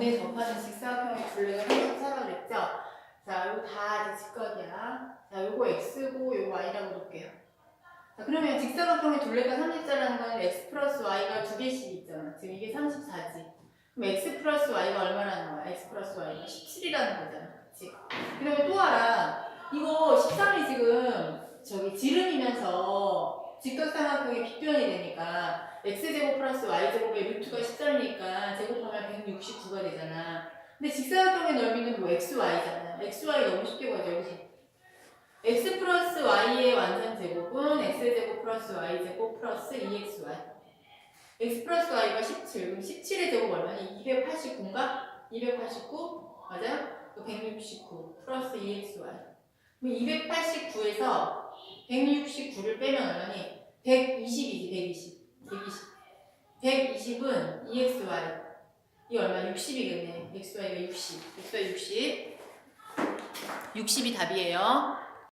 원에 접하는 직사각형의 둘레가 34라 그랬죠? 자, 요거 다 직각이야. 자, 요거 x고 요거 y라고 놓을게요. 자, 그러면 직사각형의 둘레가 34라는 건 x 플러스 y가 두 개씩 있잖아. 지금 이게 34지. 그럼 x 플러스 y가 얼마라는 거야? x 플러스 y가 17이라는 거잖아. 그치? 그러면 또 알아. 이거 13이 지금 저기 지름이면서 직각삼각형의 빗변이 되니까 x제곱 플러스 y제곱의 루트가 13이니까 제곱하면 169가 되잖아. 근데 직사각형의 넓이는 뭐 xy잖아. xy 너무 쉽게 구하죠. 그지? x 플러스 y의 완전 제곱은 x제곱 플러스 y제곱 플러스 2xy. x 플러스 y가 17. 그럼 17의 제곱 얼마니? 289인가? 289? 맞아요? 169 플러스 2xy. 그럼 289에서 169를 빼면 얼마니? 120이지, 120. 120. 120은 2xy. 이 얼마? 60이겠네. xy가 60. xy 60. 60이 답이에요.